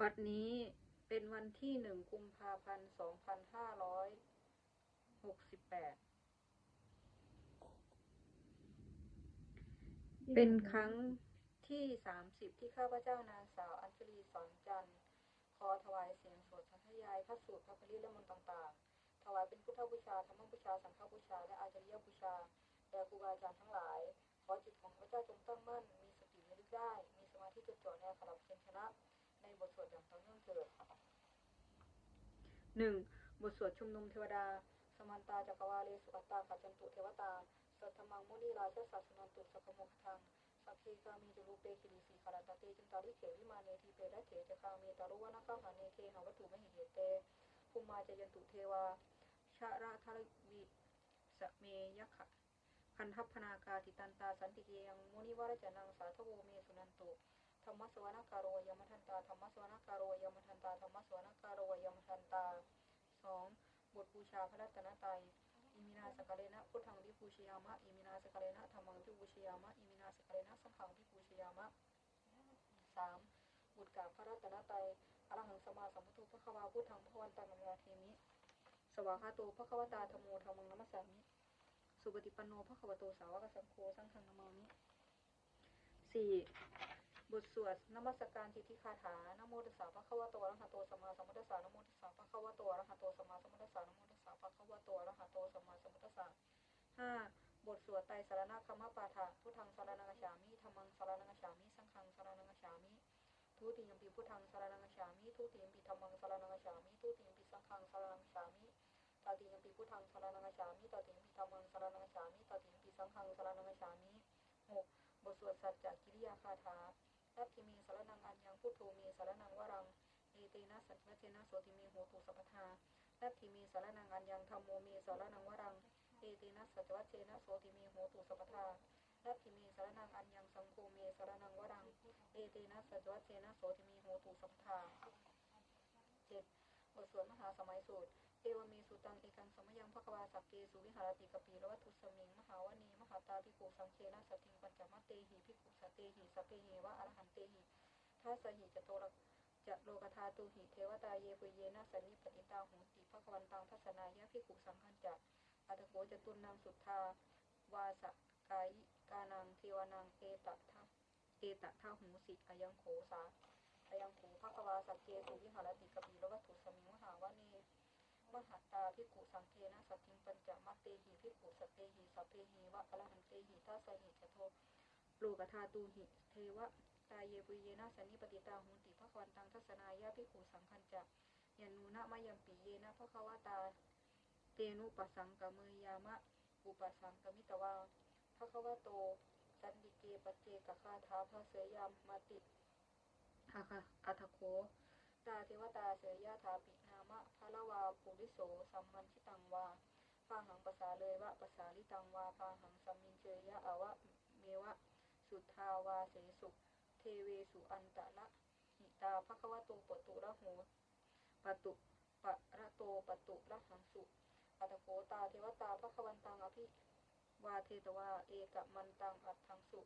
บัดนี้เป็นวันที่หนึ่งกุมภาพันธ์สองพันห้าร้อยหกสิบแปด เป็นครั้งที่สามสิบที่ข้าพเจ้านางสาวอัญชลีสอนจันทร์ขอถวายเสียงสวดสัทธยายพระสูตรพระปริและมนต์ต่างๆ ถวายเป็นพุทธบูชาธรรมบูชา สังฆบูชา และอาจาริยบูชาแด่ครูบาอาจารย์ทั้งหลาย ขอจิตของข้าพเจ้าจงตั้งมั่น มีสติระลึกได้ มีสมาธิจดจ่อในอักขระเพียรชนะ ในบทสวดอย่างต่อเนื่องเถิดหนึ่งบทสวดชุมนุมเทวดา สมันตาจักรวาเลสุอัตตาขัจจันตุเทวตาสัทธมังมุนีราชสัสนันตุสัพโมคทังสัพเพกามีจุรูเปกิริสีคารตเตจินตาริเขวิมาเนทีเปรเถจะคามีตารุวนาคาหาเนเทหาวัตถุมหิเหเตภูมาจยันตุเทวาชาราทารวิสเมยขะคันทัพพนากาติตันตาสันติเกียงมุนิวรจนังสาทโวเมสุนันตุ ธรรมสวนาการโรยมทันตาธรรมสวนาการโรยมทันตาธรรมสวนาการโรยมทันตาสองบทบูชาพระรัตนตรัยอิมินาสกเลนะพุทธังวิปูชยามะอิมินาสกเลนะธรรมังวิปูชยามะอิมินาสกเลนะสังฆังวิปูชยามะสามบุตรกาพระรัตนตรัยอรหังสมาสัมพุทโธพระควาพุทธังพระวันตังมยาเทมิ สวากาโตพระควตาธรรมโมธรรมังนัมสสามิ สุปฏิปันโนพระควโตสาวกสังโฆสังฆังนามามิสี่ บทสวดนมัสการทิฏฐิคาถานโมตัสสะพระควโตอรหะโตสัมมาสัมพุทธัสสะนโมตัสสะพระควโตอรหะโตสัมมาสัมพุทธัสสะนโมตัสสะพระควโตอรหะโตสัมมาสัมพุทธัสสะห้าบทสวดไตรสรณคัมภปาฐะพุทธังสรณังกัจฉามิธรรมังสรณังกัจฉามิ สังฆังสรณังกัจฉามิทุติยมปีพุทธังสรณังกัจฉามิทุติยมปีธรรมังสรณังกัจฉามิทุติยมปีสังฆังสรณังกัจฉามิตติยมปีพุทธังสรณังกัจฉามิตติยมปีธรรมังสรณังกัจฉามิตติยมปีสังฆังสรณังกัจฉามิหกบทสวดสัจจกิริยาคาถา ทัพทิเมสารนังอัญญังพุทโธเมสารนังวรังเอเตนะสัจวัเจนะโสติเมโหตุสัพทาทัพทิเมสารนังอัญญังธรรมโมเมสรนังวรังเอเตนะสัจวัเจนะโสติเมโหตุสัพทาทัพทิเมสารนังอัญญังสังโฆเมสารนังวรังเอเตนะสัจวัเจนะโสติเมโหตุสัพพทาเจ็ดบทสวดมหาสมัยสูตร เอวเมสุตังเอกังสมยังภควาสักเกสุวิหารติกปีรวัตุสมิงมหาวณีมหาตาภิกุสังเคนะสติงปัญจมเตหิภิกุสตเตหิสพเหวะอรหันเตหิทัสสหิจะโตรจะโลกธาตุหิเทวตาเยปุเยนะสันนิปติตาโหติภควันตังทัศนายะภิกุสังคัญจะอัตโกจตุนังสุทธาวาสกายกานังเทวานังเอตทะเอตทะหูสิอายังโขสาอายังโขภควาสักเกสุวิหารติกปีรวัตุสมิงมหาวณี มหัตตาภิกขุสังเคนะสัตถิงปัญจมัตเตหิภิกขุสตเตหิสัพเพหิวะอรหันเตหิทัสหิจะโทโลกธาตูหิเทวะตาเยปุเยนะสันนิปติตาหุนติภควันตังทัศนายะภิกขุสังคัญจะยันนูนะมะยัมปีเยนะภควตาเตนุปสังกมยามะอุปสังกมิตวาภควโตสันติเกปเจกคาถาพระเสยามมาติอาคาอัทโคตาเทวตาเสยยะถาปิน มะพะละวาปุริโสสัมมันชิตังวาพาหังภาษาเลยวะภาษาลิตังวาพาหังสัมมินเชยยะอวะเมวะ สุทธาวาเสสุเทเวสุอันตะละหิตาภควโตปตุระโหปตุปะระโตปตุระหังสุอัตโขตาเทวตาภควันตังอภิวาเทตวาเอกมันตังอัตถังสุ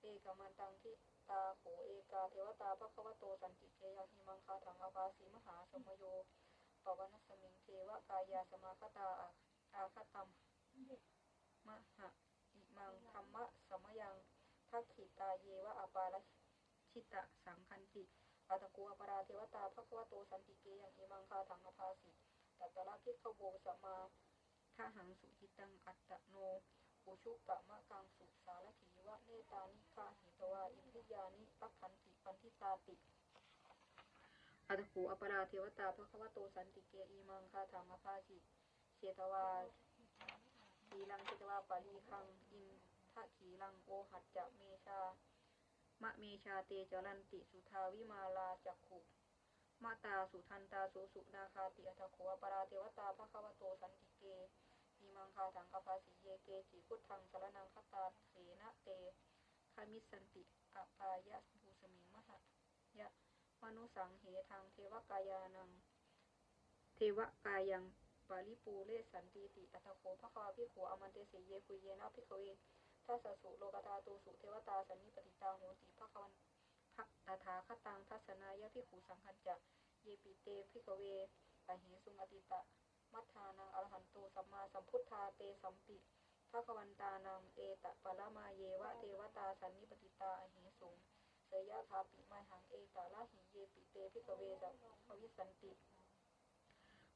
เอกมันตังทิตาโขเอกาเทวตาภควโตสันติเกยังหิมังคาถังอภาสีมหาสมโย ปวนัสมิงเทวกายาสมาคตาอาอาคตัมมหะอิมังธรรมะสมยังทักขิตาเยวะอปาลชิตะสังคันติอัตโกอปราเทวตาภควโตสันติเกยังหิมังคาถังอภาสีตัตตะละพิขโวสมาทหังสุจิตังอัตตโนปุชุปะมะกังสุสารถีวะเนตานิคาหิตวาอิพิยานิปักขันติปันทิตาติ อัตโขอปราเทวตาภควโตสันติเกอีมังคาถังอภาสิเชตวาขีลังเชตวาปาลีคังอินทะขีลังโอหัจจะเมชามะเมชาเตจรันติสุทาวิมาลาจักขุมาตาสุทันตาสุสุนาคาติอัตโขอปราเทวตาภควโตสันติเกอิมังคาถังอภาสิเยเกจิพุทธังสารนังคตาเสนะเตคามิสันติอปายะภูสมิงมหะยะ มนุสังเหทังเทวกายานัง เทวกายังปาลิปูเลสันติติอัตโขภควาพิโขอมันเตเสเยคุยเยนะพิกเวทัสสุโลกตาตูสุเทวตาสันนิปติตาโหติภควันพักตถาคตังทัศนายะพิขูสังคัญจะเยปิเตพิกเวอหิสุงอติตะมัทธานังอรหันโตสัมมาสัมพุทธาเตสัมปิภะควันตานังเอตะปะละมาเยวะเทวตาสันนิปติตาอหิสุง เสยยะคาปิมาหังเอตาละหิเยปิเตพิกเวสัพวิสันติ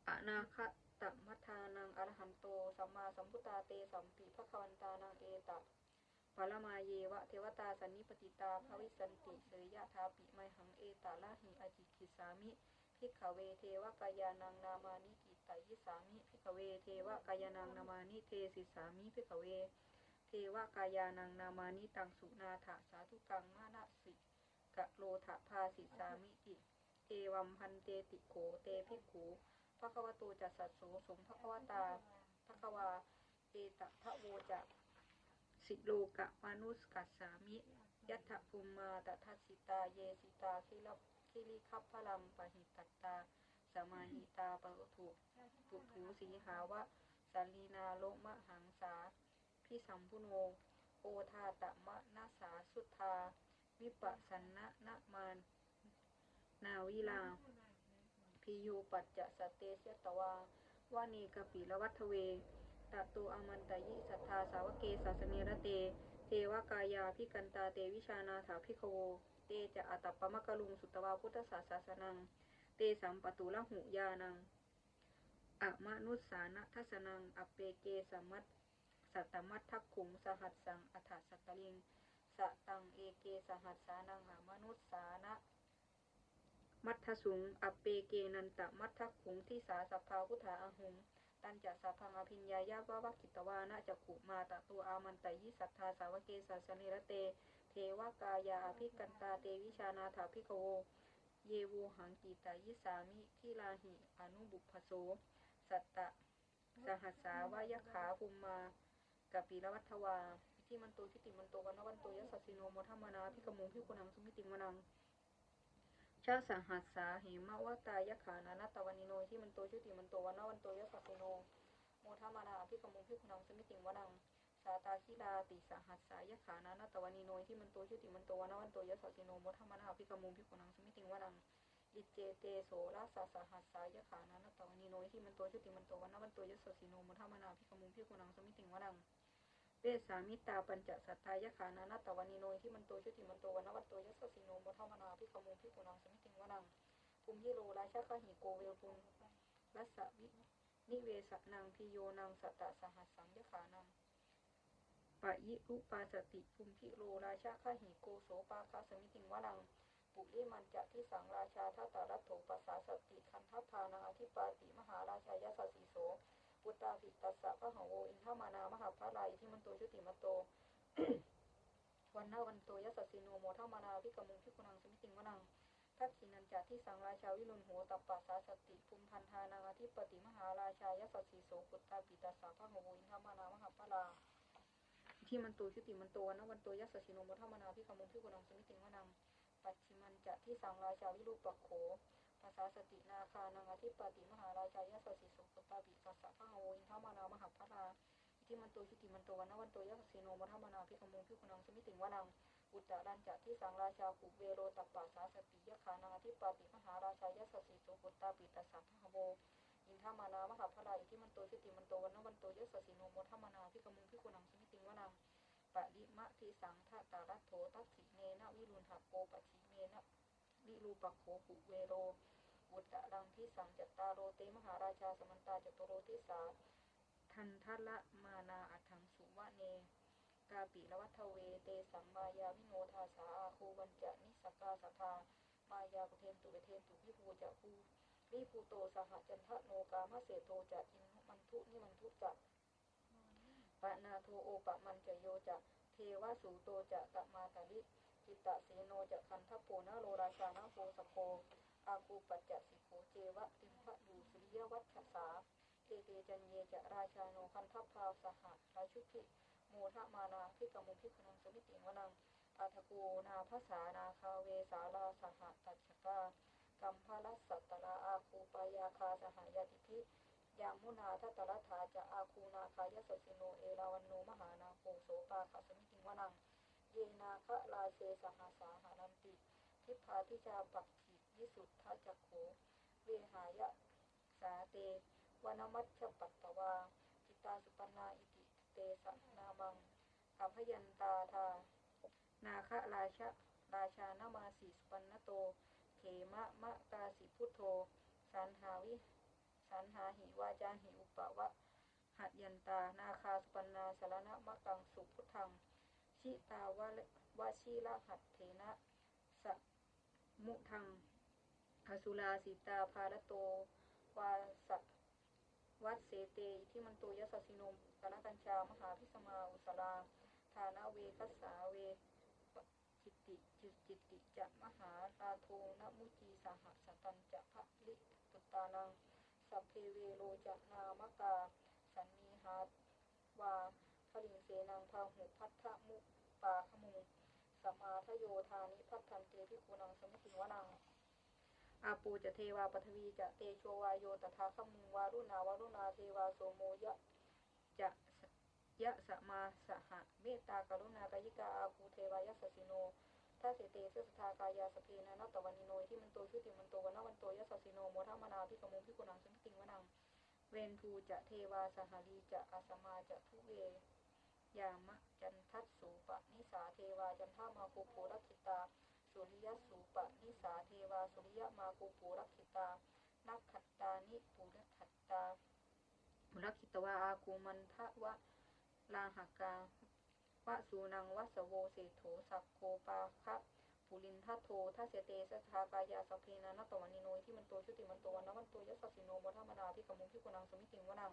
อนาคตมัทธานังอรหันโตสัมมาสัมพุทธาเตสัมปิภะคะวันตานังเอตะปะลมาเยวะเทวตาสันนิปติตาภวิสันติเสยยะทาปิไมหังเอตาละหิอจิกิสามิพิกเวเทวกายานังนามานิกิตายิสามิพิกเวเทวกายานังนามานิเทสิสามิพิกเว เทวกายานังนามานิตังสุนาถาสาธุกังมานะสิกะโลทะพาสิสามิติเอวัมพันเตติโขเตภิกขูภควโตจัสสะโสสมภควตาภควาเอตพระโวจะสิโลกะมนุสกัสสามิยัตถภูมมาตทัสสิตาเยสิตาคิลคิริคัพพลัมปะหิตัตตาสมาหิตาปะถุปุถุสีหาวะสัลลีนาโลมะหังสา พิสัมพุโนโอทาตะมะนาสาสุทาวิปัสสนะนะมานนาวิลาพิยูปัจจะสเตเสตวาวานีกปิละวัทเวตตูอามันตยิสัทธาสาวเกสาสเนระเต เทวกายาพิกันตาเตวิชานาถาพิโวเตจะอัตปมะกะลุงสุตวาพุทธศาสสนัง เตสัมปตุละหุยานังอะมะนุสานะทัสนังอเปเกสมัต สัตตมัตทักขุงสหัสสังอัฏฐสัตตลิงสตังเอเกสหัสสานังอะมนุสสานะมัทธสุงอเปเกนันตะมัทธขุงที่สาสัพพาพุทธาอหุงตันจะสัพพังอภิญญายาวาวกิตวานะจักขุมาตะตัวอามันตยิสัทธาสาวเกสาสเนรเต เทวกายาอภิกันตาเตวิชานาถาภิกโว เยโวหังกีตายิสามิทิลาหิอนุบุพโส สัตตะ สหัสสาวายขาภูมมา กับปีละวัฏวาที่มันโตทิติมันโตวันนวันโตยสสสิโนโมทัมมนาพิกมุงพิกุนังสมิติมนังชาสหัสสาเหมะวตายะขานานาตวันิโนที่มันโตชุติมันโตวันนวันโตยสสสิโนโมทัมมนาพิกมุงพิกุนังสมิติมวนังสาตาคิลาติสหัสสายะขานานาตวันิโนที่มันโตชุติมันโตวันนวันโตยสสสิโนโมทัมมนาพิกมุงพิกุนังสมิติมวนังอิเจเตโสราสาสหัสสายะขานานาตวันิโนที่มันโตชุติมันโตวันนวันโตยสสิโนโมทัมมานาพิกมุงพิกุนังสมิติมวนัง เวสามิตาปัญจสัตตายขานานาตวันิโนที่มันโตชุติมันโตวันวันโตยสสสิโนโมทัมนาพิกมุงพิกุนังสมิติมวนังภูมิโลราชาคหิโกเวลปุงรัสสะวินิเวสนังพิโยนังสัตตสหัสสังยขานังปะยิรุปาสติภูมิโลราชาคหิโกโสปาคาสมิติงวนังปุริมันจะที่สังราชาทัตตารัตโถปัสสาสติคันทัพพานังอธิปาติมหาราชายสสีโส ปุตตาภิตัสสะพระหงโวอินทมานามหาพระไลที่มันโตชุติมันโตวันนาวันโตยสสิโนโมทมานาพิกมุงพิกุนังสมิติงวนังทักษินันจัที่สังราชาวิรุณโหตัปปัสสาสติภูมิพันธานังอธิปติมหาราชายสสีโสปุตตาปิตาสาพระโหวินทมานามหาปลาที่มันโตชุติมันโตนะวันโตยัสสิโนมทมานาพิคมุงพิกุนังสมิติงวนังปัจฉิมันจะที่สังราชาวิรูปโข ภาษาสตินาคานังอธิปติมหาราชายสสีโสปุตตาปิตาสาพะโหวินทามานามหาปลาที่มันโตชุติมันโตนวันโตยัสสิโนมทมนาพิคมุงพิกุนังสมิติงวนังอุตตรัญจะที่สังราชาขุเวโรตัปปาสาสติยะขานาธิปาติมหาราชายสสีโสปุตตาปิตาสัพพะโวอินทามานามหาพลาอิทิมันโตชิติมันโตวันนวันโตยัสสีโนโมทามานาพิกมุงพิกุนังสมิติงวนังปะริมะทิสังทะตารัตโถตัสสิเนนะวิรุณหะโกปะชิเมนะ วิรูปะโขขุเวโรอุตตรังที่สังจัตตาโรเตมหาราชาสมันตาจตุโรทิสาทันทละมานาอัถังสุวะเน กาปิละวัทเวเตสัมมายาวิโนทาสาอาคูวันจะนิสกาสัทามายาปุเทนตุเวเทนตุวิภูจะภูวิภูโตสหจันทะโนกามะเสโทจะอินมันทุนิมันทุจะปะนาโทโอปะมันจะโยจะเทวสูโตจะตะมาตาลิ จิตตะเสโนจะคันทโพนะโลราชานะโพสโพอาคูปัจจสิโคเจวะติมพะดูสุริยวัชสาเตเตจันเยจะราชาโนคันทัพาสหราชุพิโมทะมานาพิกมุพิคนังสมิติวนังอาทกูนาภาษานาคาเวสาลาสหตัชกากัมพลัสสัตตราอาคูปายาคาสหายติพิยามุนาทัตรัฐาจะอาคูนาคายสสิโนเอราวันโนมหานาโคโสปาคสมิติวนัง เยนาคะลาเชสหาสาหานันติ ทิพาทิชาปักขิวิสุทธาจักโขเวหายะสาเตวนมัชฌปัตตวา จิตาสุปนาอิติเตสนามังอภยันตาทานาคะราชะราชานามาสีสุปันนโต เขมะมะกาสิพุทโธสันหาวิสันหาหิวาจาหิอุปะวะหัดยันตา นาคาสุปันนาสารณะมะกังสุพุทธัง ชิตาวะวะชีละหัดเถนะสะมุทังอสุลาสิตาภารโต วาสัตวัดเสเตอิทิมันโตยสสสินมกนกัญชามหาพิสมาอุสลาฐานะเวคัสสาเวจิตติจิตจิตติจะมหาลาโทนมุจีสหสตันจะพะลิตุตานังสัพเพเวโรจะนามกา สันนีหา เสนังพาหุพัทธมุปาขมุงสมาทโยธานิพัทธันเตพิคูนังสมิติวนังอาปูจะเทวาปทวีจะเตโชวายโยตถาคมุงวารุณาวารุณาเทวาโสโมยะจะยะสมาสหะเมตตากรุณากายิกาอาภูเทวายสสิโนทัสเสเตเสสทากายาสเพนะนัตตวันิโนที่มันโตชุติมันโตวันนวันโตยสสิโนโมทัมนาพิกมุงพิกุนังสังติงวนังเวนทูจะเทวาสหลีจะอาสมาจะทุเว ยามะจันทัสสูปะนิสาเทวาจันทามาโคโพรักขิตา สุริยสูปะนิสาเทวาสุริยมาโคโพรักขิตา นักขัตตานิปุรขัตตาปุรขิตวาอาคูมันทะวะลาหกาวะสูนังวะสโวเศโถสักโคปาคะปุลินทัโททัสเสเตสทากายาสเพนะนัตวันิโนที่มันโตชุติมันโตวันนวันโตยสสสิโนมทัมนาพิกมุงพิกุนังสมิติงวนัง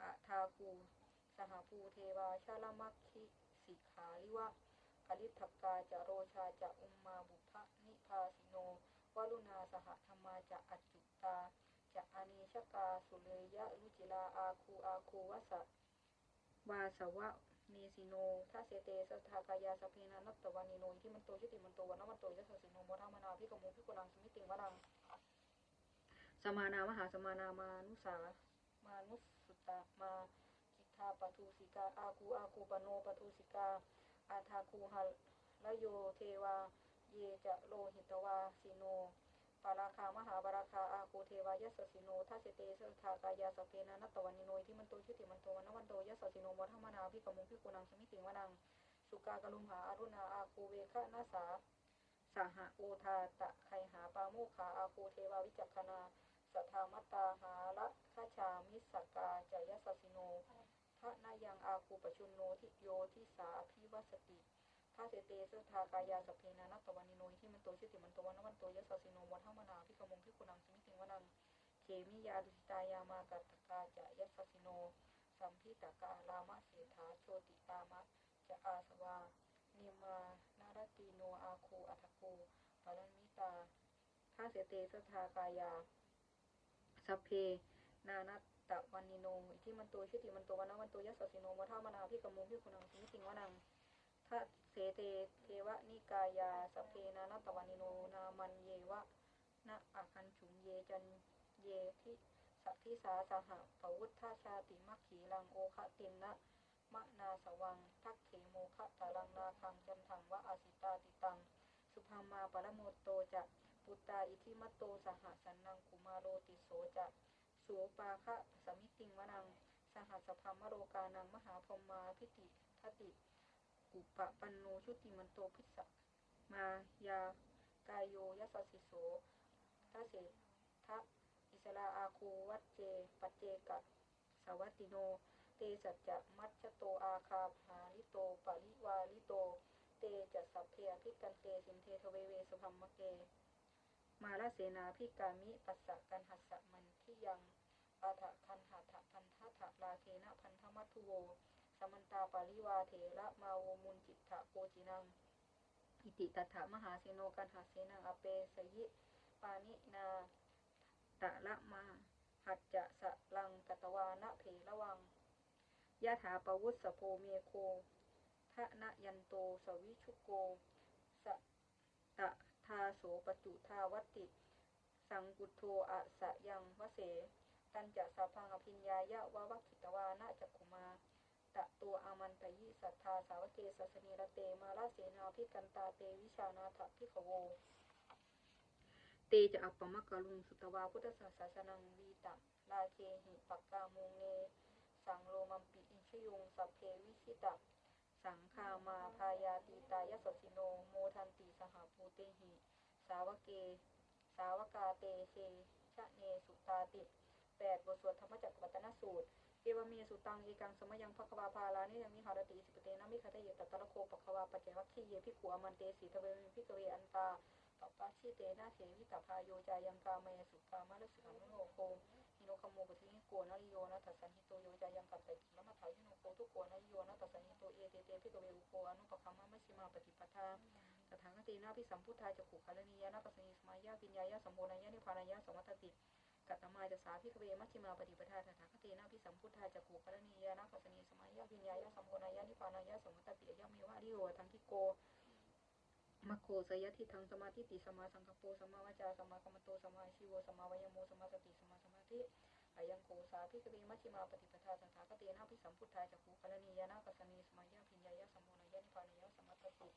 อะทาคู สหภูเทวาชาลมัคคิสิขาลิวะกลิทักกาจะโรชาจะอุมมาบุพะนิพาสิโนวลุนาสหธรรมาจะอัจจุตาจะอเนชกาสุเลยะลุจิลาอาคูอาคูวสะวาสวะเนสิโนทัเสเตสทากายาสเพนานัตตวานิโนที่มันโตชุติมันโตวันนวันโตยะสสิโนโมทามนาพิกมุพิกุนังสมิติงวนังสมานามหาสมานามานุสามานุสุตตามา จิตาปทุสิกาอาคูอาคูปโนปทุสิกา อาทาคูหะละโยเทวา เยจะโลหิตวาสิโนปาราคามหาปาราคาอาคูเทวายสสสิโนทัสเตสทากายาสเพนะนัตตวันิโนที่มันโตชุติมันโตวันวันโตยสสสิโนวัฒมนาพิกมุงพิกุนังสมิติงวนัง สุกากะลุมหาอรุณาอาคูเวคะนาสาสหโอทาตะไคหาปาโมคาอาคูเทวาวิจักขณาสัทธามัตตาหาละฆาชามิสกาจายสสิโนะนายังอาคูปชุนโนทิโยทิสาพิวัสติทาเสเตสทากายาสเพนานัตตวันนิโนที่มันโตชุติมันโตวันนวันโตยสสิโนวัฒมนาพิกมงพิกุนังสมิติงวนังเขมิยาดุสิตายามากัตกาจะยัสสสิโน สัมพิตกาลามะเสถาโชติตามะจะอาสวานิมานารตีโนอาคูอัทโกปารันมิตาท่าเสเตสทากายาสเพนานัต ตะวันนิโนอิทิมันโตชุติมันโตวันนวันโตยัสสสิโนวัฏามนาพิกมุพิกุนังสมิติงวนังทัสเสเตเทวนิกายาสัพเพนานตตวันนิโนนามันเยวะนะอาคันฉุงเยจันเยทิสัทธิสาสหะปวุฒาชาติมัคขีลังโอคะตินนะมะนาสวัง ทักเขโมคะตาลังนาคังจันทังวะอาสิตาติตัง สุภามาปรโมโตจะปุตตาอิทิมัตโตสหสันนังกุมาโรติโสจะ สปาคะสมิติงวนัง สหัสภามโรกานัง มหาพรมาพิติทติกุปปันโนชุติมันโตพิสสะมายากายโยยัสสิโสทัสเสทะอิสลาอาคูวัจเจ ปัจเจกะสวัตติโน เตสัจจะมัชโตอาคาภาลิโตปริวาลิโต เตจะสัพเพอภิกันเตสินเททเวเวสุพัมมะเก มาลเสนาพิกามิปัสสะกันหัสสะมันที่ยังอาถะคันหัตถะพันธะถะลาเทนะพันธมัทุโว สมันตาปาริวาเถระมาโวมุนจิตถะโกจินัง อิติตัฏฐมหาเสโนกันหาเสนังอเปสยิปานินาตะละมาหัจจะสะลังกตวานะเพระวังยะถาปวุสสโพเมโคทะนะยันโตสวิชุโกสะตะ ทาโสปจุทาวัติ สังกุโทอะสะยังวเส ตันจะสาพังอภิญญายะวะวัคขิตวานะจักขุมาตตะตัวอามันตยิสัทธาสาวเกสัสเนระเตมาลาเสนาพิกันตาเตวิชานาถพิขโว เตจะอัปปมะกะลุงสุตวาพุทธศาสนังวีตะลาเคหิปักกามุงเน สังโลมัมปิอิชยงสัพเพวิชิตะ สังคามาพายาตีตายสสิโนโมทันติสหภูเตหิ สาวเก สาวกาเตเชชะเนสุตาติแปดบทสวดธรรมจักรวัตนสูตรเอวเมสุตังเอกังสมยังภควาภาลานิยังมิหารติสิปเตนะมิคตเตยตตะละโคปควาปัจเจวัคคีเยพิขัวมันเตสีทเวมิพิกเวอันตาปปะชิเตนะเถวิตาพายโยจายังกาเมสุกามะลสุขังโนโค โนคโมปทิโกนะโยนะทัสันหิโตโยจายังกับตติละมัทายโนโคทุโกนะโยนะทัสันหิโตเอเตเตพิกเวอุโคอนุปคัมมะมัชฌิมาปฏิปทาตถาคตินาพิสัมพุทธาจักขุคารณียานะปัสสนิสมายาปิญญายะสมโภนายะนิพานายะสมัตติกัตมาจะสาพิกเวมัชฌิมาปฏิปทาตถาคตินาพิสัมพุทธาจักขุคารณียานะปัสสนิสมายาปิญญายะสมโภนายะนิพานายะสมัตติยะเมวะริโยทังคิโกมัคโคสยทิทังสมาธิติสมาสังคโปสมาวจาสมาคัมมโตสมาชิโวสมาวายโมสมาสติสมาสม ธิอายังโกสาพิกเวมัชฌิมาปฏิปทาตถาคเตนะพิสัมพุทธาจักขุคารณียนะปัสนีสมายยาพิญญายะสมโมนายะนิพานายะสมัตติ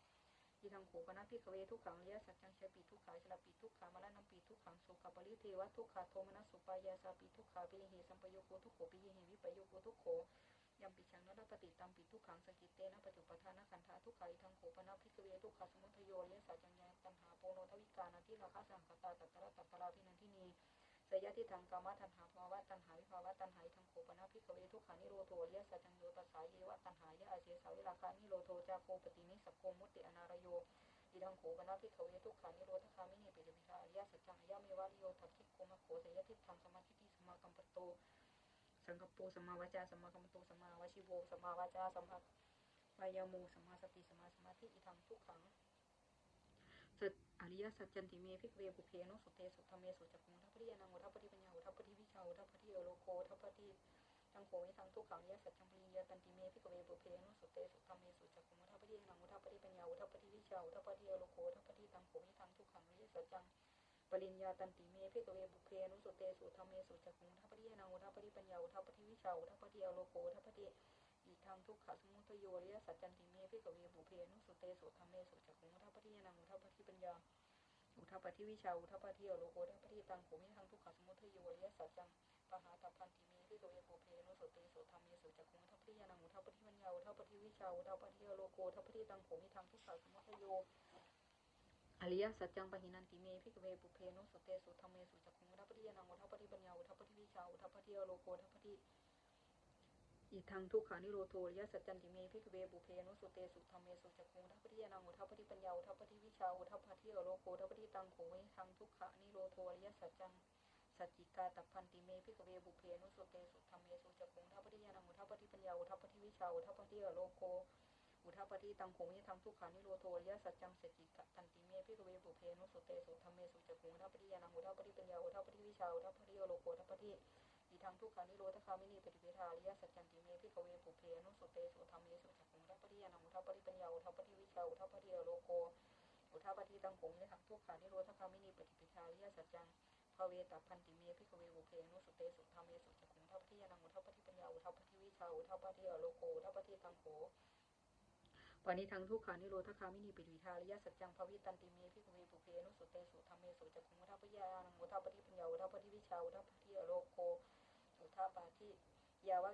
ยีทังโขปนะพิกเวทุกขังเลียสัจจังเชปิทุกขาชลปิทุกขามรณะปีทุกขังโสกปริเทวะทุกขาโทมนัสสุปายาสาปิทุกขาปิเหสัมปโยโคทุกโขปิเหวิปโยโคทุกโขยัมปิชังนรปฏิตัมปิทุกขังสกิเตนะปฏิปทานะขันธาทุกขาอิทังโขปนะพิกเวทุกขสมุทโยเลียสัจจังยาตันหาโปโนทวิกานาทิราคาสังคตาตัตตระตัตตราพินันทินี สยะทิทังกามะตันหาภาวะตันหาวิภาวะตันหาอิทังโขปนะพิกเวทุกขานิโรโทเยสัจังโยตัสสาเยวะตันหายะอาเสสาวิราคานิโรโทจาโคปตินิสักโกมุตติอนารโยอิทังโขปนะพิกเวทุกขานิโรธคามินีปิริวิหาอริยสัจจังอายะเมวะริโยทักขิโกมะโขสยะทิทังสมาธิติสมากัมปโตสังกปโปสัมาวจาสมาคัมมโตสมาวชิโวสมาวจาสมาวายโมสมาสติสมาสมาธิอิทังทุกขังสัจ อริยสัจจันติเมพิกเวบุเพโนสุเตสุธรรมเมสุจักขุงทัพพริยานังอุทัพพริปัญญาอุทัพพริวิชาอุทัพพริโอโลโกทัพพริทังโขวิทังทุกขังอริยสัจจังปริยาตันติเมพิกเวบุเพโนสุเตสุธรรมเมสุจักขุงอุทัพพิยานังอุทัพพิปัญญาอุทัพพิวิชาอุทัพพิโอโลโกทัพพริทังโขวิทังทุกขังอริยสัจจังปริญญาตันติเมพิกเวบุเพนุสุเตสุธรรมเมสุจักขุงทัพพิยานังอุทัพพิปัญญาอุทัพพิวิชาอุทัพพิโอโลโกทัพพิางทุกขสมุทโยริยสัจจันติเมพิกเวบุเพนุสุเตสุธรรมเมสุจักขุงทัพพริยานังทัพพริปัญญาอุทัพพริวิชาอุทัพพริโอโลโกทัพพริตังโขมิทางทุกขสมุทโยริยสัจจังปหาตพันติเมพิกเวบุเพนุสุเตสุธรรมเมสุจักขุงทัพพริยานังทัพพริปัญญาอุทัพพริวิชาอุทัพพริโอโลโกทัพพริตังโขมิทางทุกขสมุทโยอริยสัจจังปหินันติเมพิกเวปุเพนุสเตสุธรรมเมสุจักขุงทัพพริยานังทัพพริปัญญาอุทัพพริวิชาอุทัพพริโอโลโกทัพพริ อิทังทุกขานิโรโทอริยสัจจันติเมพิกเวปุเพนุสุเตสุธรรมเมสุจักขุงอุทัพพิยานังอุทัพพริปัญญาทัพพริวิชาทัพพริโอโลโกทัพพริตังโขวิทังทุกขานิโรโทอริยสัจจังสัจจิกาตัพพันติเมพิกเวบุเพนุสุเตสุธรรมเมสุจักขุงอุทัพพิยานังอุทัพพริปัญญาทัพพริวิชาทัพพริโอโลโกอุทัปปฏิตังโขมิทังทุกขานิโรโทอริยสัจจังเสจิกะตันติเมพิกเวบุเพนุสุเตสุธรรมเมสุจักขุงทัปปฏิยานังอุทัปปฏิปัญญาอุทัปปฏิวิชาอุทัปปฏิโอโลโกทัปปฏิ อีทังทุกขานิโรธคามินีปฏิเวทาริยสัจจันติเมพิกเวบุเพนุสุเตสุธรรมเสุจักขุงทัปปิยานังทัปปิปัญญาทัปปิวิชาทัปปิโอโลโกอุทัปปิตังโขมิทังทุกขานิโรธคามินีปฏิเวทาริยสัจจังภเวตัพันติเมพิกเวบุเพนุสุเตสุธรรมเสุจักขุงทัปปิยานังทัปปิปัญญาทัปปิวิชาทัปปิโอโลโกทัปปิตังโขปานิทังทุกขานิโรธคามินีปิริทาริยสัจจังภวิตันติเมพิกเวปุเพนุสุเตสุธรรมเมสุจักขุงอุทัปปยานังอุทัปปิปัญญาอุทัปปิวิชาอุทัปปิโลโก อุทัปปฏิยาว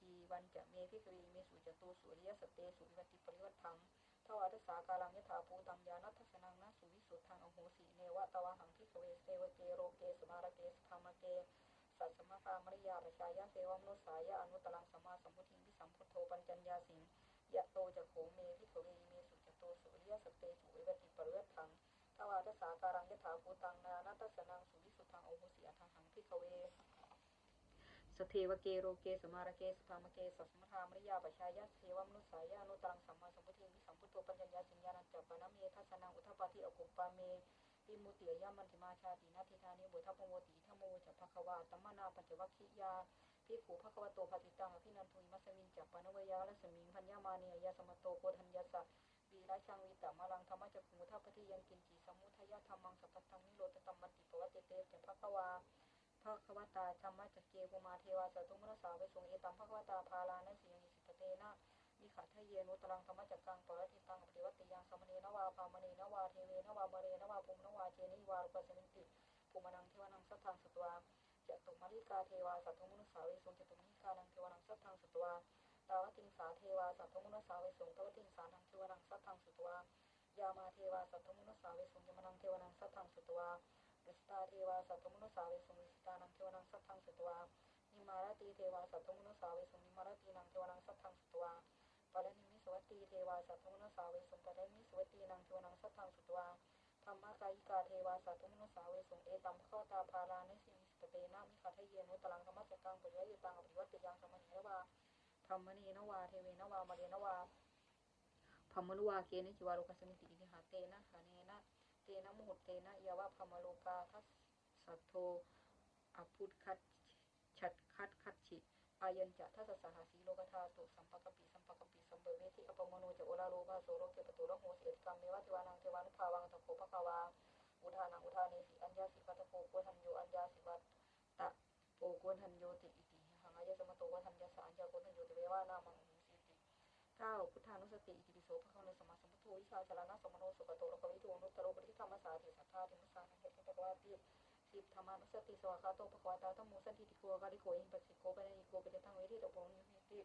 จีวันจะเมพิกเวเมสุจตุสุริยสเตสุวิวัติปริวัตังทวัตสากาลังยถาภูตังยานัทสนังนะสุวิสุทธังอโหสีเนวะตวะหังพิกเวเสวเกโรเกสมารเกสธรรมเกสัสมะคามริยาประชายะเสวมนุสายะอนุตลังสมาสัมพุทิงวิสัมพุทโธปัญจัญญาสิงยะโตจะโขเมพิกเวเมสุจโตสุริยสเตสุวิวัติปริวัตังทวาทสาการังยถาภูตังนานัตสนังสุวิสุทธังโอโหสีอัทหังพิกเว สเทวเกโรเกสมารเกสภามเกสัสมทามริยาปชายะเทวมนุสายะอนุตังสัมมาสัมพุทธิวิสัมพุทโธปัญญาสิญญาณัจจปนะเมทัสนังอุทปาทิอกุปปาเมวิมุติยามันติมาชาตินาทิธานิบุทพโมติธโมจะภควาตัมมนาปัญจวัคคียาพิขูภควโตภติตังอภินันทุยมัสมินจัปปนวยาละสมิงพัญญามาเนียาสมโตโกธัญญาสะวีราชังวิตามาลังธรรมจักขุมุทัปฏิยังกินจีสมุทยธรรมังสัพพตังนิโรธตัมมติปวัตเตจะภควา ภควตาธรรมจักเกภุมาเทวาสตุมรสาเวสุงเอตัมภควตาภาลานสิยังอิสิปเตนะมิขัทะเยนุตรังธรรมจักกังปรติตังปฏิวัติยังสมณีนวาพามณีนวาเทเวนวาเมเรนวาภูมินวาเจนิวารุปสมิติภูมนังเทวนังสัทธังสตวาจตุมาริกาเทวาสัตถุมนุสาเวสุงจตุมิกานังเทวนังสัทธังสตวาตาวติงสาเทวาสัตถุมนุสาเวสุงตวติงสานังเทวนังสัทธังสตวายามาเทวาสัตถุมนุสาเวสุงยมนังเทวนังสัทธังสตวา สตาเทวาสัตถุนุสาเวสุงฤสตานังเทวนังสัทธังสตวานิมารตีเทวาสัตถุนุสาเวสุนิมารตีนังเทวนังสัทธังสตวาปรณิมิสวัตีเทวาสัตถุนุสาเวสุงปรณิมิสวัตีนางเทวนังสัทธังสตวาธรรมกายิกาเทวาสัตถุนุสาเวสุเอตัมข้อตาพารานิสิมิสเตนะมิขัทเยนุตลังธรรมจักกังปุญญยตังอภิวัตยังสมณีนวาธรรมณีนวาเทเวนวามเรนวาพมนุวาเกนิจิวารุกสมิติอิหาเตนะหาเน ตนะมุหเตนะยาวะพมโลกาทัสสัทโทอภุตคัดฉัดคัดคัดฉิอายัญจะทัสสะหาสีโลกธาตุสัมปะกปิสัมปะกปิสัมเบเวทิอปมโนจะโอลาโลภาโสโรเกปตุโรโหสิเอติกรรมเมวะเทวานังเทวานุภาวังตะโคภะคะวาอุทานังอุทาเนสิอัญญาสิปัตโกโกทันโยอัญญาสิวัตตะโปโกทันโยติอิติหังอายะสมโตวะทันยะสะอัญญาโกทันโยติเววานามัง เก้าพุทธานุสติอิติปิโสภะคะวะโนสมาสัมพุทโธวิชาจารณะสมโนสุขโตโลกวิทูนุตโรปริธรรมสาธิสัทธาธิมัสานังเฮตุตะวาติสิบธรรมานุสติสวากาโตภควาตาธรรมโมสันติติโกกาลิโกอิปัสสิโกปะนิโกเปเตตังเวทิตะโพนิมิติสิ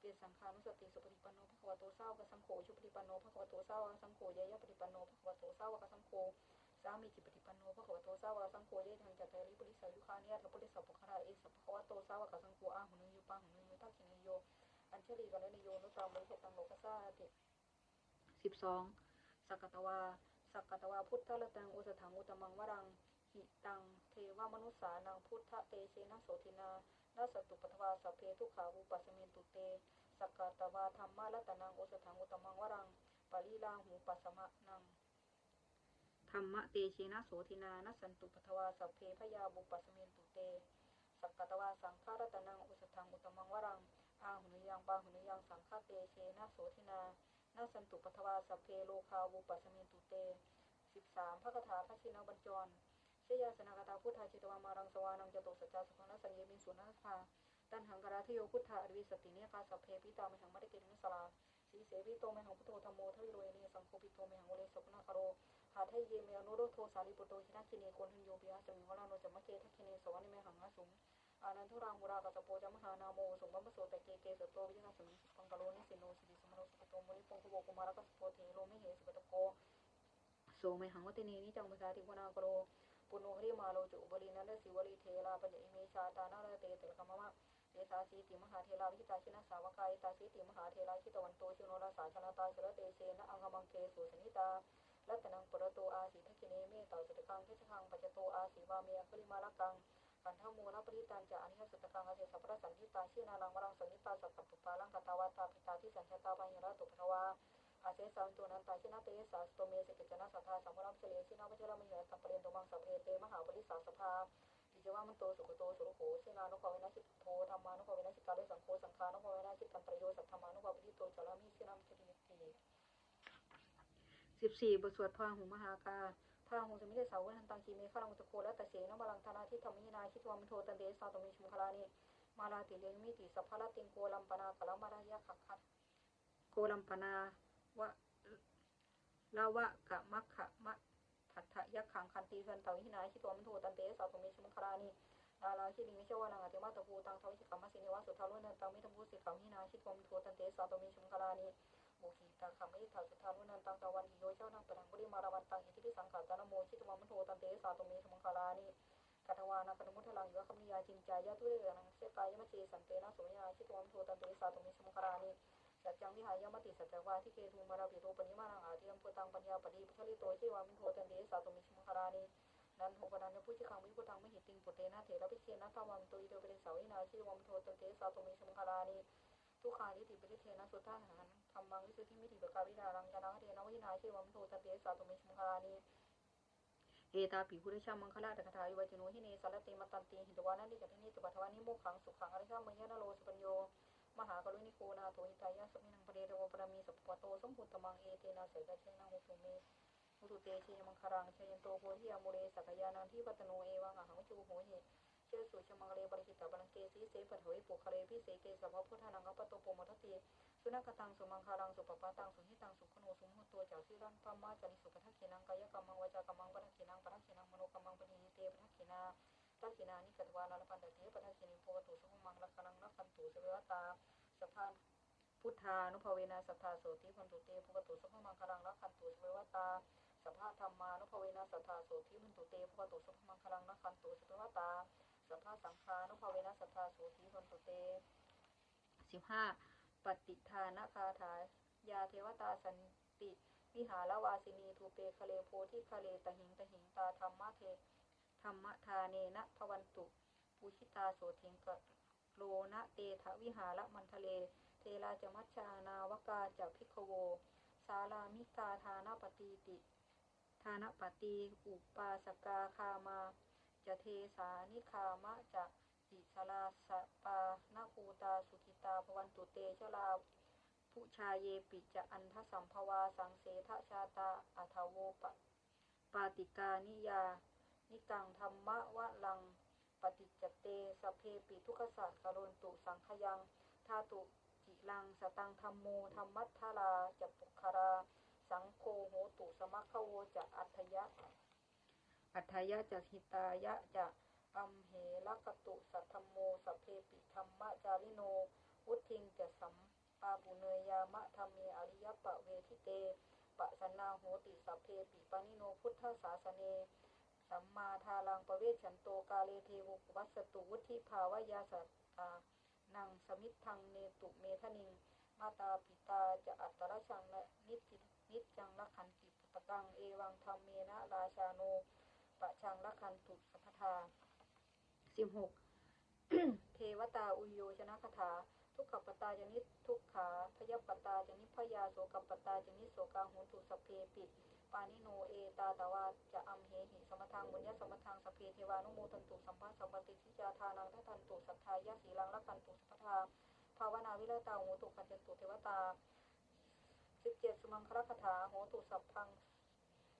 เกสังฆานุสติสุปฏิปันโนภควาโตสาวกสังโฆชุปฏิปันโนภควาโตสาวกสังโฆเยยะปฏิปันโนภควาโตสาวกสังโฆสามีจิปฏิปันโนภควาโตสาวกสังโฆเยทังจัตตาริปุริสายุคานิยะทปุริสัพพคาราเอสัพพควาโตสาวกสังโฆอาหุนยุปังหุนยุทักขินโย อัญชลีกัลยโยนุตามริเขตังโลกัสาติสิบสองสักกตวาสักกตวาพุทธละตังอุสถังอุตมังวรังหิตังเทวมนุษสานังพุทธเตเชนะโสทินานาสตุปทวาสเพทุขาวุปัสมินตุเตสักกตวาธรรมะละตนังโอสถังอุตมังวรังปาลีลาหูปัสสมะนังธรรมะเตเชนะโสทินานัสสันตุปทวาสเพพยาบุปัสมินตุเตสักกตวาสังฆารตนังโอสถังอุตมังวรังาหุนยังปาหุนยังสังฆเตเชนะโสทินานาสันตุปทวาสัพเพโลคาวุปัสมินตุเตสิบสามพระคาถาพระชินบัญจรชยาสนากตาพุทธาจิตวามารังสวานังจตุสัจจสุขังนัสสัญเยมินสุนัสภาตันหังกราทโยพุทธาอริวิสติเนคาสัพเพปิตามหังมะเดเกนิสลาสีเสวิโตเมหังพุทโธธรรมโมทวิโรเอเนสังโฆปิโตเมหังโอเลสกุณาคาโรหาทเยเมอนุโรโทสาลิปุโตชินาคิเนโกนทันโยปิยาจมิวลาโนจมะเกทัคคิเนสวานิเมหังอาสุง อานันทุรังุรากัสโปจมหานาโมสมบัมโสตะเกเกสโตวิญญาสมิงสุปังกโลนิสิโนสิริสมโนสุขโตมุนิปงคุโบกุมารกัสโปเทโลมิเหสุปตโกโสเมหังวติเนนิจังมุสาติวนากโรปุโนหริมาโลจุบลีนันสิวลีเทลาปัญญิเมชาตานาลเตติลกมมะเอตาสีติมหาเทลาวิจิตาชินะสาวกายตาสีติมหาเทลาชิตวันโตชิโนราสาชนะตาชลเตเสนะอังคมังเคสุสนิตาลัตนังปรโตอาสีทักิเนเมตาสุตกังเทชคังปัจจโตอาสีวาเมียคลิมาลกัง ขันธมูลปริตันจะอนิหสุตกังเสสัพพะสันทิตาชินาลังวรังสันนิตาสัพพปุปาลังกตาวาตาปิตาที่สัญชตาปัญญาตุปทวาอาเสสันตุนันตาชินาเตสาสตเมสิกจนะสัทธาสัมภรัมเฉลียชินาวัชรมเหตัมปเรนตุมังสัพเพเตมหาปริสาสภาปิจวามันโตสุขโตสุรโขเสนานุภาเวนะชิตโทธรรมานุภาเวนะชิตาเลสังโฆสังฆานุภาเวนะชิตันประโยสัทธรรมานุภาวิโตจารามิเสนามจริยติสิบสี่บทสวดพาหุมหากา พาหุสมิเดสาวนันตังคีเมฆาลังอุตโคและตะเสนบาลังธนาทิธรรมินาชิตวามิโทตันเดสาตมิชุมคลานิมาลาติเลมิติสัพพะติงโกลัมปนากะละมารายะขักขัดโกลัมปนาวะลาวะกะมัคคะมะทัตถะยักขังคันตีสันตวิหินาชิตวมันโทตันเตสาตุเมชมังคลานินาลาชิลิมิชวานังอติมาตะภูตังทวิชิกัมมสินิวาสุทารุนันตังมิตมุสิกัมหินาชิตวมันโทตันเตสาตุเมชมังคลานิ บุขีตาคัมมิทาสุทารุนันตังตะวันโยเจ้านังปะนังบุริมาราวันตังอิทิพิสังขารตานโมชิตวมันโทตันเตสาตุเมชมังคลานิกัตวานังปะมุทลังยุคัมนิยาจินจายะตุเรนังเสกายมะเจสันเตนะสุญญาชิตวมันโทตันเตสาตุเมชมังคลานิสัจจังวิหายมติสัจจวาทิเกตุมาราปิโตปณิมานังอาทิยมพุตังปัญญาปฏิพุทธิโตชิวามิโทตันเดสาตุมิชมคารานินันโหปนันยพุชิคังวิพุตังมิหิติงปุเตนะเถระพิเชนะทวังตุอิโตเปรสาวินาชิตวามิโทตันเดสาตุมิชมคารานิ ทุขานิติปริเทนะสุทธาหันธรรมังวิสุทธิมิติปกาวินารังยานาเทนวินาเชิวามิโทตเดสาตุมิชมคารานิเอตาปิพุริชามังคลาตถายุวัจโนหิเนสารติมตันติหิตวานันติจัตตินิตุปัทวานิโมขังสุขังอริยมยนโลสปัญโยมหากรุณิโกนาโทหิตายะสมินังปเรโรปรามีสัพพะโตสมพุตตมังเอเตนะเสกเชนังหุตุเมหุตุเตชยมังคารังชยันโตโพธิยามุเรสักยานันทิปัตโนเอวังอหังจูโหเห เชสุชมังเลปริจิตบังเกสีเสปถวยปุคะเลพิเสเกสัพพะพุทธานังกปโตโปมทัตติสุนัขตังสุมังคารังสุปปาตังสุหิตังสุขโนสุมุตตัวเจ้าสิรังพมาจานิสุปทักขินังกายกรรมังวจากรรมังปทักขินังปทักขินังมโนกรรมังปณิเตปทักขินาทักขินานิกัตวานาลปันตเตปทักขินิโพตุสุขมังลักขณังนักขันตุสเววตาสะพานพุทธานุภเวนะสัทธาโสติพันตุเตภวตุสุขมังคลังนักขันตุสเววตาสภาธรรมานุภเวนะสัทธาโสติพันตุเตภวตุสุขมังคลังนักขันตุสเววตา สภาสังฆานุภเวนะสัทธาโสติพันตุเตสิบห้าปฏิทานคาถายาเทวตาสันติวิหารวาสินีทูเปคะเลโพธิคะเลตหิงตหิงตาธรรมะเทธรรมทาเนนะพวันตุปุชิตาโสเทงกะโลนะเตทะวิหารมันทะเล เทราจมัชานาวกาจากพิกโว สารามิกาทานปฏิติ ทานปฏิอุปาสกาคามา จะเทสานิคามะจะอิสลาสปานาภูตาสุขิตาภวันตุเตชลาผู้ชาเยปิจะอันทสัมภวาสังเสทชาตาอัทโวปะปาติกานิยา นิกังธรรมะวะลัง ปฏิจจเตสเพปิทุกศาสตร์กรนตุสังขยังธาตุจิลังสตังธรรมโมธรรมัทธาราจะปุคารา สังโฆโหตุสมัคโวจะอัฏยะ อัฏฐยะจะหิตายะจะอัมเหลักตุสัทธมโมสัพเพปิธรรมะจาริโน วุทิงจะสัมปาปุเนยามะธรรมเมอริยปะเวทิเตปะสนาโหติสัพเพปิปานิโนพุทธศาสเน สัมมาทาลังประเวชันโตกาเลเทวุปวัสสตุวุธิภาวยาสัตตานังสมิทธังเนตุเมทนิง มาตาปิตาจะอัตตรชังและนิจจินิจังละขันติปุตตังเอวังธรรมเมนะราชาโน ปะชังละคันตุสัพทาสิบหกเทวตาอุโยชนะคาถา ทุกขปตาจนิทุกขาพยปตาจนิพยาโสกปตาจนิโสกาหุนตุสเพปิปานิโนเอตาตวาจะอัมเหหิสมทังบุญญาสมทังสเพเทวานุโมทันตุสัมภาสัมปติทิจาทานังทัทันตุสัทธายะสีลังละคันตุสัพทาภาวนาวิเลตาโหตุขันจตุเทวตาสิบเจ็ดสุมังคลคาถาโหตุสัพพัง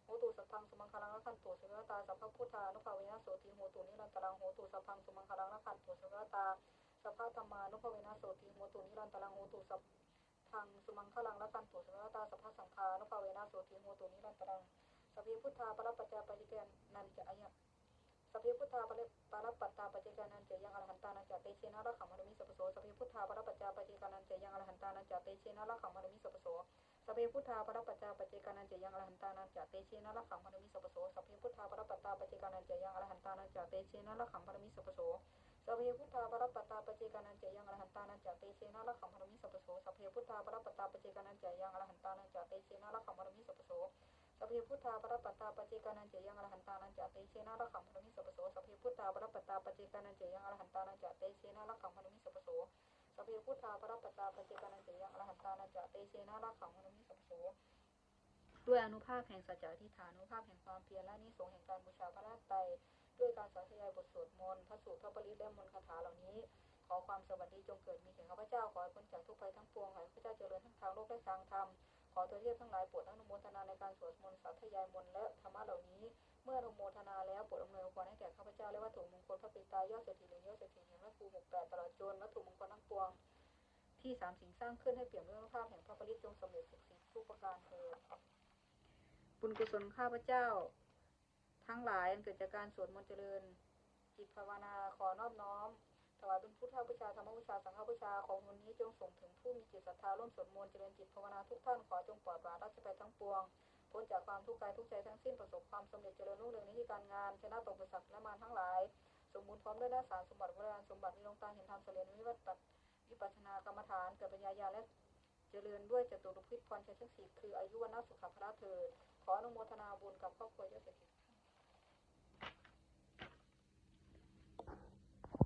โหตุสัพพังสุมังคลังละคันตุสุรตาสัพพพุทธานุภาเวนะโสติโหตุนิรันตรังโหตุสัพพังสุมังคลังละคันตุสุรตาสัพพะธรรมานุภาเวนะโสติโหตุนิรันตรังโหตุสัพพังสุมังคลังละคันตุสุรตาสัพพะสังฆานุภาเวนะโสติโหตุนิรันตรังสัพเพพุทธาปรปัจจาปจิเกนันจะอายะสัพเพพุทธาปรปรปัตตาปจิเกนันจะยังอรหันตานันจะเตเชนะละขังมนุมิสัพพโสสัพเพพุทธาปรปัจจาปจิเกนันจะยังอรหันตานันจะเตเชนะละขังมนุมิสัพพโส สพเพพุทธาปรปัจจาปเจกานันจะยังอรหันตานันจะเตเชนะละขังพนมิสัพโสสพเพพุทธาปรปัตตาปเจกานันจะยังอรหันตานันจะเตเชนะละขังพนมิสัพโสสพเพพุทธาปรปัตตาปเจกานันจะยังอรหันตานันจะเตเชนะละขังพนมิสัพโสสพเพพุทธาปรปัตตาปเจกานันจะยังอรหันตานันจะเตเชนะละขังพนมิสัพโสสพเพพุทธาปรปัตตาปเจกานันจยังอรหันตานันจะเตเชนะละขังพนมิสัพโสสพเพพุทธาปรปัตตาปเจกานันจะยังอรหันตานันจะเตเชนะละขังพนมิสัพโส สพเพพุทธาปรปตาปเจกานันจะยังอรหันตานันจเตเชนะละขังพนมิสัพพโสด้วยอนุภาพแห่งสัจจะอธิษฐานอนุภาพแห่งความเพียรและนิสงแห่งการบูชาพระราชไตด้วยการสาธยายบทสวดมนต์พระสูตรพระปริตและมนต์คาถาเหล่านี้ ขอความสวัสดีจงเกิดมีแก่ข้าพเจ้าขอให้พ้นจากทุกภัยทั้งปวงขอให้ข้าพเจ้าเจริญทั้งทางโลกและทางธรรมขอตัวเทพทั้งหลายโปรดอนุโมทนาในการสวดมนต์สาธยายมนต์และธรรมะเหล่านี้ เมื่ออนุโมทนาแล้วโปรดอำนวยพรให้แก่ข้าพเจ้าและวัตถุมงคลพระปิตายอดเศรษฐีเหลืองยอดเศรษฐีเห็นพระครูหกแปดตลอดจนวัตถุมงคลทั้งปวง ที่สามสิ่งสร้างขึ้นให้เปี่ยมด้วยอนุภาพแห่งพระปริตจงสำเร็จสุขสิ่งทุกประการเถิดบุญกุศลข้าพเจ้า ทั้งหลายอันเกิดจากการสวดมนต์เจริญ จิตภาวนาขอนอบน้อมถวายเป็นพุทธบูชาธรรมบูชาสังฆบูชาของวันนี้จงส่งถึงผู้มีจิตศรัทธาร่วมสวดมนต์เจริญจิตภาวนาทุกท่านขอจงปลอดปราศราชภัยทั้งปวง พ้นจากความทุกข์กายทุกใจทั้งสิ้นประสบความสำเร็จเจริญรุ่งเรืองในที่การงานชนะตกประสักและมารทั้งหลาย สมบูรณ์พร้อมด้วยหน้าสารสมบัติวรานสมบัติมีดวงตาเห็นธรรมเสลียนวิวัตวิปัสสนากรรมฐานเกิดปัญญาญาและเจริญด้วยจตุรพิษพรชัยทั้งสี่คืออายุวันะสุขภพระเถิดขออนุโมทนาบุญกับครอบครัวเจ้าเศรษฐี